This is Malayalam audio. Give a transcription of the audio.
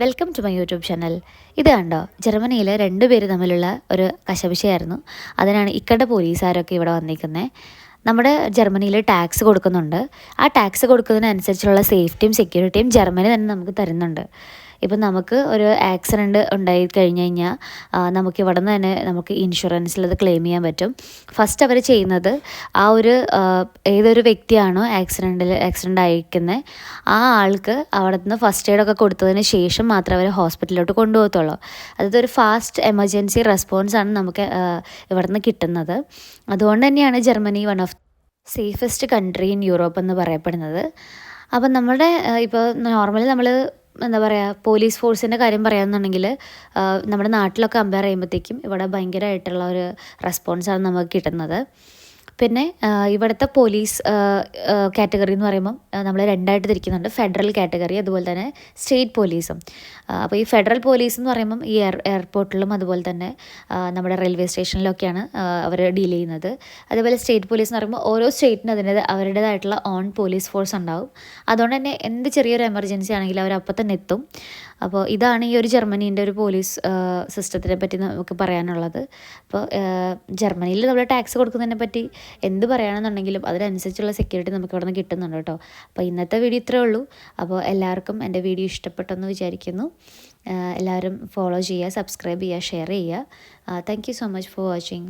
Welcome to my YouTube channel ഇത് കണ്ടോ? ജർമ്മനിയിൽ രണ്ട് പേര് തമ്മിലുള്ള ഒരു കശപിശയായിരുന്നു. അതിനാണ് ഇക്കണ്ട പോലീസുകാരൊക്കെ ഇവിടെ വന്നിരിക്കുന്നത് നമ്മുടെ ജർമ്മനിയിൽ ടാക്സ് കൊടുക്കുന്നുണ്ട്. ആ ടാക്സ് കൊടുക്കുന്നതിനനുസരിച്ചുള്ള സേഫ്റ്റിയും സെക്യൂരിറ്റിയും ജർമ്മനി തന്നെ നമുക്ക് തരുന്നുണ്ട്. ഇപ്പം നമുക്ക് ഒരു ആക്സിഡന്റ് ഉണ്ടായി കഴിഞ്ഞ് കഴിഞ്ഞാൽ നമുക്ക് ഇവിടെ നിന്ന് തന്നെ നമുക്ക് ഇൻഷുറൻസിൽ അത് ക്ലെയിം ചെയ്യാൻ പറ്റും. ഫസ്റ്റ് അവർ ചെയ്യുന്നത് ആ ഒരു ഏതൊരു വ്യക്തിയാണോ ആക്സിഡന്റിൽ ആക്സിഡന്റ് ആയിരിക്കുന്നത് ആ ആൾക്ക് അവിടെ നിന്ന് ഫസ്റ്റ് എയ്ഡൊക്കെ കൊടുത്തതിന് ശേഷം മാത്രം അവർ ഹോസ്പിറ്റലിലോട്ട് കൊണ്ടുപോകത്തുള്ളൂ. അതായത് ഒരു ഫാസ്റ്റ് എമർജൻസി റെസ്പോൺസ് ആണ് നമുക്ക് ഇവിടെ നിന്ന് കിട്ടുന്നത്. അതുകൊണ്ട് തന്നെയാണ് Germany one of safest country in Europe എന്ന് പറയപ്പെടുന്നത്. അപ്പം നമ്മുടെ ഇപ്പോൾ നോർമലി നമ്മൾ എന്താ പറയുക പോലീസ് ഫോഴ്സിന്റെ കാര്യം പറയുകയാണെന്നുണ്ടെങ്കിൽ നമ്മുടെ നാട്ടിലൊക്കെ കമ്പയർ ചെയ്യുമ്പോഴത്തേക്കും ഇവിടെ ഭയങ്കരമായിട്ടുള്ള ഒരു റെസ്പോൺസാണ് നമുക്ക് കിട്ടുന്നത്. പിന്നെ ഇവിടുത്തെ പോലീസ് കാറ്റഗറി എന്ന് പറയുമ്പം നമ്മൾ രണ്ടായിട്ട് തിരിക്കുന്നുണ്ട്. ഫെഡറൽ കാറ്റഗറി അതുപോലെ തന്നെ സ്റ്റേറ്റ് പോലീസും. അപ്പോൾ ഈ ഫെഡറൽ പോലീസ് എന്ന് പറയുമ്പം ഈ എയർ എയർപോർട്ടിലും അതുപോലെ തന്നെ നമ്മുടെ റെയിൽവേ സ്റ്റേഷനിലൊക്കെയാണ് അവർ ഡീൽ ചെയ്യുന്നത്. അതുപോലെ സ്റ്റേറ്റ് പോലീസ് എന്ന് പറയുമ്പോൾ ഓരോ സ്റ്റേറ്റിനും അതിന്റെ അവരുടേതായിട്ടുള്ള ഓൺ പോലീസ് ഫോഴ്സ് ഉണ്ടാവും. അതുകൊണ്ട് തന്നെ എന്ത് ചെറിയൊരു എമർജൻസി ആണെങ്കിലും അവർ അപ്പം തന്നെ എത്തും. അപ്പോൾ ഇതാണ് ഈ ഒരു ജർമ്മനീന്റെ ഒരു പോലീസ് സിസ്റ്റത്തിനെ പറ്റി നമുക്ക് പറയാനുള്ളത്. അപ്പോൾ ജർമ്മനിയിൽ നമ്മൾ ടാക്സ് കൊടുക്കുന്നതിനെ പറ്റി എന്ത് പറയുകയാണെന്നുണ്ടെങ്കിലും അതിനനുസരിച്ചുള്ള സെക്യൂരിറ്റി നമുക്ക് ഇവിടെ നിന്ന് കിട്ടുന്നുണ്ട് കേട്ടോ. അപ്പോൾ ഇന്നത്തെ വീഡിയോ ഇത്രേ ഉള്ളൂ. അപ്പോൾ എല്ലാവർക്കും എന്റെ വീഡിയോ ഇഷ്ടപ്പെട്ടെന്ന് വിചാരിക്കുന്നു. എല്ലാവരും ഫോളോ ചെയ്യുക സബ്സ്ക്രൈബ് ചെയ്യുക ഷെയർ ചെയ്യുക. Thank so much for watching